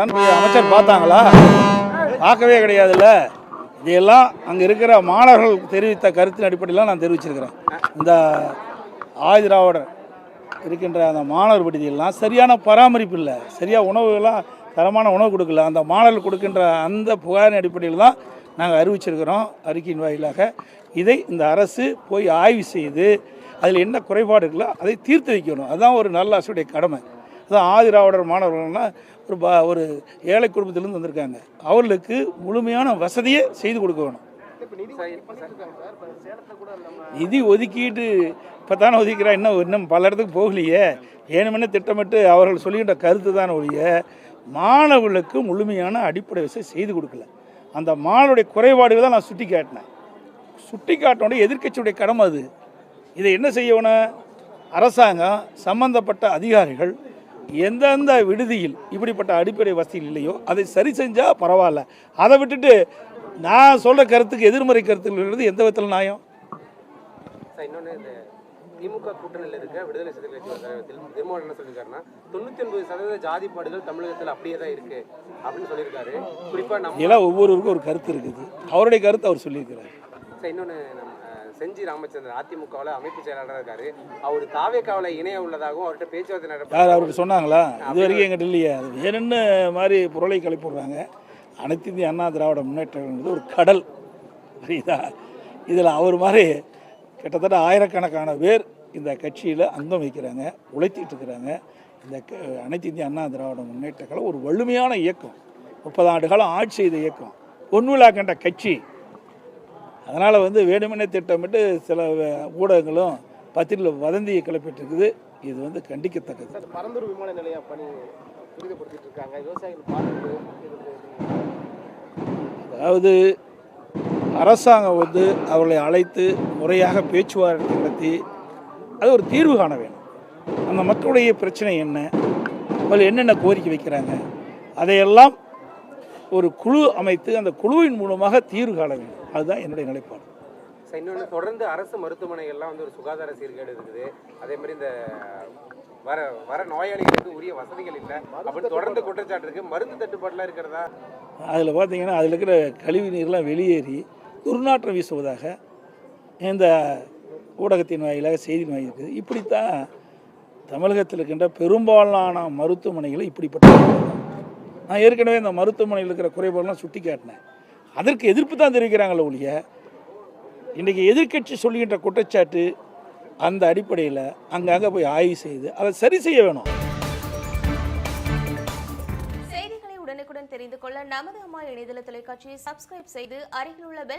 அமைச்சர் பார்த்தாங்களா? பார்க்கவே கிடையாதுல்ல. இதையெல்லாம் அங்கே இருக்கிற மாணவர்கள் தெரிவித்த கருத்தின் அடிப்படையில் நான் தெரிவிச்சிருக்கிறேன். இந்த ஆதிராவிடர் இருக்கின்ற அந்த மாணவர் விடுதியெல்லாம் சரியான பராமரிப்பு இல்லை. சரியாக உணவுகள்லாம் தரமான உணவு கொடுக்கல. அந்த மாணவர்கள் கொடுக்கின்ற அந்த புகாரின் அடிப்படையில் தான் நாங்கள் அறிவிச்சிருக்கிறோம் அறிக்கையின் வாயிலாக. இதை இந்த அரசு போய் ஆய்வு செய்து அதில் என்ன குறைபாடு இருக்குல்லோ அதை தீர்த்து வைக்கணும். அதுதான் ஒரு நல்ல அரசுடைய கடமை. அதான் ஆதிராவிடர் மாணவர்கள்லாம் ஒரு பா ஒரு ஏழை குடும்பத்திலேருந்து வந்திருக்காங்க. அவர்களுக்கு முழுமையான வசதியை செய்து கொடுக்க வேணும். நிதி ஒதுக்கிட்டு இப்போ தானே ஒதுக்கிறா? இன்னும் இன்னும் பல இடத்துக்கு போகலையே. ஏனுமென்னு திட்டமிட்டு அவர்கள் சொல்லுகின்ற கருத்து தான் ஒழிய மாணவர்களுக்கு முழுமையான அடிப்படை வசதி செய்து கொடுக்கல. அந்த மாணவருடைய குறைபாடுகளை தான் நான் சுட்டி காட்டினேன் சுட்டி காட்டினோட எதிர்க்கட்சியுடைய கடமை அது. இதை என்ன செய்யணும் அரசாங்கம் சம்பந்தப்பட்ட அதிகாரிகள் எந்தெந்த விடுதியில் இப்படிப்பட்ட அடிப்படை வசதிகள் இல்லையோ அதை சரி செஞ்சால் பரவாயில்ல. அதை விட்டுட்டு நான் சொல்கிற கருத்துக்கு எதிர்மறை கருத்துக்கள் எந்த விதத்தில் நியாயம்? திமுக கூட்டணியில் இருக்க விடுதலை சிறுத்தை திருமாவளவன் என்ன சொல்லியிருக்காருன்னா தொண்ணூத்தி ஒன்பது சதவீத ஜாதிப்பாடுகள் தமிழகத்தில் அப்படியே தான் இருக்கு அப்படின்னு சொல்லியிருக்காரு. குறிப்பா நம்ம ஒவ்வொருவருக்கும் ஒரு கருத்து இருக்குது. அவருடைய கருத்து அவர் சொல்லியிருக்கிறார். சார் இன்னொன்று செஞ்சி ராமச்சந்திரன் அதிமுகவில் அமைப்பு செயலாளராக இருக்காரு. அவர் தாவேக்காவில் இணைய உள்ளதாகவும் அவர்கிட்ட பேச்சுவார்த்தை நடப்ப யார் அவருக்கு சொன்னாங்களா? இது வரைக்கும் எங்கிட்ட இல்லையே. வேணும்னு மாதிரி புரளை கிளப்பி விடுறாங்க அனைத்து இந்திய அண்ணா திராவிட முன்னேற்றங்கிறது ஒரு கடல். புரியுதா? இதில் அவர் மாதிரி கிட்டத்தட்ட ஆயிரக்கணக்கான பேர் இந்த கட்சியில் அங்கம் வைக்கிறாங்க உழைத்திட்டு இருக்கிறாங்க. இந்த அனைத்து இந்திய அண்ணா திராவிட முன்னேற்ற கழகம் ஒரு வலிமையான இயக்கம். முப்பது ஆண்டு காலம் ஆட்சி செய்த இயக்கம். பொன்விழா கண்ட கட்சி. அதனால் வந்து வேணுமெனே திட்டமிட்டு சில ஊடகங்களும் பத்திரிகையில் வதந்தியை கிளப்பிட்டு இருக்குது இது வந்து கண்டிக்கத்தக்கது. பரந்தூர் விமான நிலையம் பணி துரிதப்படுத்திட்டு இருக்காங்க. விவசாயிகள் அதாவது அரசாங்கம் வந்து அவர்களை அழைத்து முறையாக பேச்சுவார்த்தை நடத்தி அது ஒரு தீர்வு காண வேணும். அந்த மக்களுடைய பிரச்சனை என்ன? அவர்கள் என்னென்ன கோரிக்கை வைக்கிறாங்க? அதையெல்லாம் ஒரு குழு அமைத்து அந்த குழுவின் மூலமாக தீர்வு காண வேண்டும். அதுதான் என்னுடைய நிலைப்பாடு. இன்னொன்று தொடர்ந்து அரசு மருத்துவமனைகள்லாம் வந்து ஒரு சுகாதார சீர்கேடு இருக்குது. அதே மாதிரி இந்த வர வர நோயாளிகளுக்கு உரிய வசதிகள் இல்லை. அப்படின்னு தொடர்ந்து குற்றச்சாட்டு இருக்கு. மருந்து தட்டுப்பாடுலாம் இருக்கிறதா? அதில் பார்த்தீங்கன்னா அதில் இருக்கிற கழிவு நீர்லாம் வெளியேறி துர்நாற்றம் வீசுவதாக இந்த ஊடகத்தின் வாயிலாக செய்தியின் வாயில் இருக்குது இப்படித்தான் தமிழகத்தில் இருக்கின்ற பெரும்பாலான மருத்துவமனைகள் இப்படிப்பட்ட நான் ஏற்கனவே இந்த மருத்துவமனையில் இருக்கிற குறைபாடெல்லாம் சுட்டி காட்டினேன். அதற்கு எதிர்ப்பு தான் தெரிவிக்கிறாங்களே ஒழிய இன்றைக்கி எதிர்க்கட்சி சொல்லுகின்ற குற்றச்சாட்டு அந்த அடிப்படையில் அங்கங்கே போய் ஆய்வு செய்து அதை சரி செய்ய வேணும். செய்திகளை உடனுக்குடன் தெரிந்து கொள்ள நமது அம்மா இணையதள தொலைக்காட்சியை சப்ஸ்கிரைப் செய்து அருகில் உள்ள பெல்